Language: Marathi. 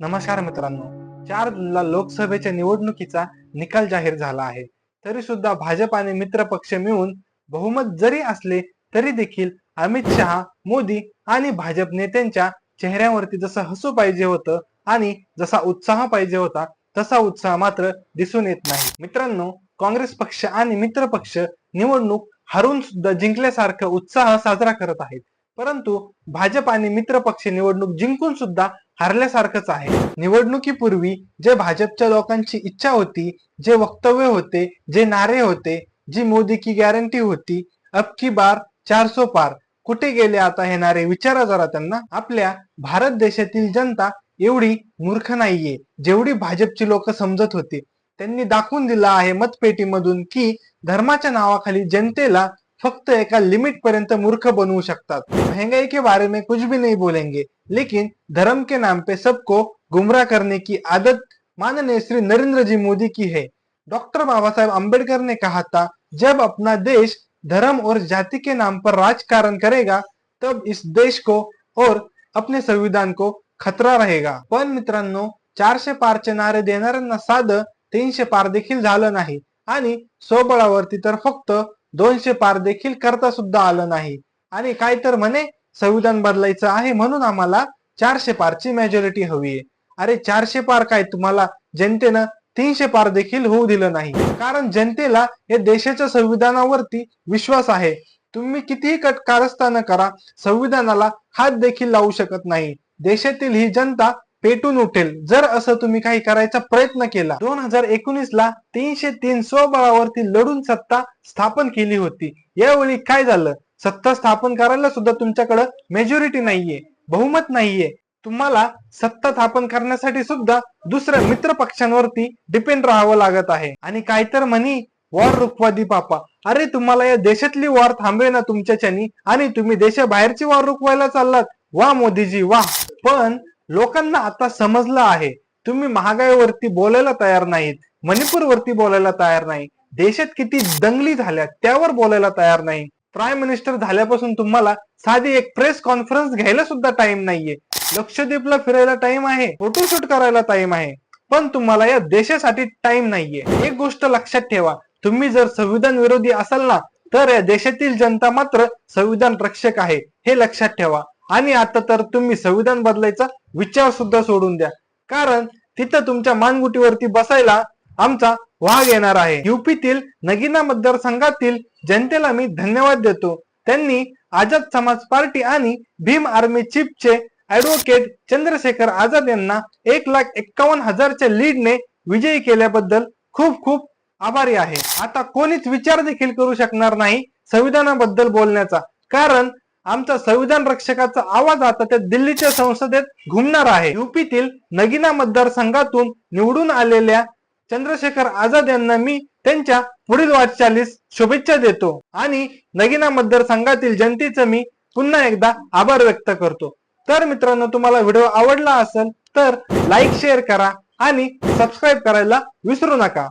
नमस्कार मित्रांनो. चार जूनला लोकसभेच्या निवडणुकीचा निकाल जाहीर झाला आहे. तरी सुद्धा भाजप आणि मित्र पक्ष मिळून बहुमत जरी असले तरी देखील अमित शहा मोदी आणि भाजप नेत्यांच्या चेहऱ्यावरती जसं हसू पाहिजे होतं आणि जसा उत्साह पाहिजे होता तसा उत्साह मात्र दिसून येत नाही. मित्रांनो काँग्रेस पक्ष आणि मित्र पक्ष निवडणूक हरून सुद्धा जिंकल्यासारखं उत्साह साजरा करत आहेत. परंतु भाजप आणि मित्र पक्ष निवडणूक जिंकून सुद्धा हरल्यासारखंच आहे. निवडणुकीपूर्वी जे भाजपच्या लोकांची इच्छा होती जे वक्तव्य होते जे नारे होते जी मोदी की गॅरंटी होती अब की बार चार सो पार. कुठे गेले आता हे नारे? विचारा जरा त्यांना. आपल्या भारत देशातील जनता एवढी मूर्ख नाहीये. जेवढी भाजपची लोक समजत होती. त्यांनी दाखवून दिला आहे मतपेटीमधून की धर्माच्या नावाखाली जनतेला फक्त एका लिमिट पर्यंत मूर्ख बनवू शकतात. महंगाई के बारे में कुछ भी नहीं बोलेंगे. लेकिन धर्म के नाम पे सबको गुमराह करने की आदत माननीय श्री नरेंद्र जी मोदी की है. डॉक्टर बाबा साहेब अम्बेडकर ने कहा था जब अपना देश धर्म और जाति के नाम पर राजकारण करेगा तब इस देश को और अपने संविधान को खतरा रहेगा. पण मित्रांनो चारशे पारचे नारे देणाऱ्यांना साधं तीनशे पार देखील झालं नाही. आणि स्वबळावरती तर फक्त दोनशे पार देखील करता सुद्धा आलं नाही. आणि काय तर म्हणे संविधान बदलायचं आहे म्हणून आम्हाला चारशे पारची मेजॉरिटी हवी आहे. अरे चारशे पार काय तुम्हाला जनतेनं तीनशे पार देखील होऊ दिलं नाही. कारण जनतेला या देशाच्या संविधानावरती विश्वास आहे. तुम्ही कितीही कट कारस्थानं करा संविधानाला हात देखील लावू शकत नाही. देशातील ही जनता पेटून उठेल. जर असं तुम्ही काही करायचा प्रयत्न केला दोन हजार एकोणीस ला तीनशे तीन स्वबळावरती लढून सत्ता स्थापन केली होती. यावेळी काय झालं? सत्ता स्थापन करायला सुद्धा तुमच्याकडे मेजॉरिटी नाहीये बहुमत नाहीये. तुम्हाला सत्ता स्थापन करण्यासाठी सुद्धा दुसऱ्या मित्र पक्षांवरती डिपेंड राहावं लागत आहे. आणि काय तर म्हणी वॉर रुखवादी पापा. अरे तुम्हाला या देशातली वॉर थांबवे ना तुमच्याच्यानी आणि तुम्ही देशाबाहेरची वॉर रुखवायला चाललात. वा मोदीजी वा. पण लोकांना आता समजलं आहे. तुम्ही महागाईवरती बोलायला तयार नाहीत. मणिपूर वरती बोलायला तयार नाही. देशात किती दंगली झाल्या त्यावर बोलायला तयार नाही. प्राईम मिनिस्टर झाल्यापासून तुम्हाला साधी एक प्रेस कॉन्फरन्स घ्यायला सुद्धा टाइम नाहीये. लक्षद्वीपला फिरायला टाइम आहे फोटोशूट करायला टाइम आहे. पण तुम्हाला या देशासाठी टाइम नाहीये. एक गोष्ट लक्षात ठेवा. तुम्ही जर संविधान विरोधी असाल ना तर या देशातील जनता मात्र संविधान रक्षक आहे. हे लक्षात ठेवा. आणि आता तर तुम्ही संविधान बदलायचा विचार सुद्धा सोडून द्या. कारण तिथं तुमच्या मानगुटीवरती बसायला आमचा वाघ येणार आहे. युपीतील नगिना मतदारसंघातील जनतेला मी धन्यवाद देतो. त्यांनी आझाद समाज पार्टी आणि भीम आर्मी चीफचे ऍडव्होकेट चंद्रशेखर आझाद यांना एक लाख एक्कावन्न हजारच्या लीडने विजयी केल्याबद्दल खूप खूप आभारी आहे. आता कोणीच विचार देखील करू शकणार नाही संविधानाबद्दल बोलण्याचा. कारण आमचा संविधान रक्षकाचा आवाज आता त्या दिल्लीच्या संसदेत घुमणार आहे. युपीतील नगिना मतदारसंघातून निवडून आलेल्या चंद्रशेखर आझाद यांना मी त्यांच्या पुढील वाटचालीस शुभेच्छा देतो. आणि नगिना मतदारसंघातील जनतेचं मी पुन्हा एकदा आभार व्यक्त करतो. तर मित्रांनो तुम्हाला व्हिडिओ आवडला असेल तर लाईक शेअर करा आणि सबस्क्राईब करायला विसरू नका.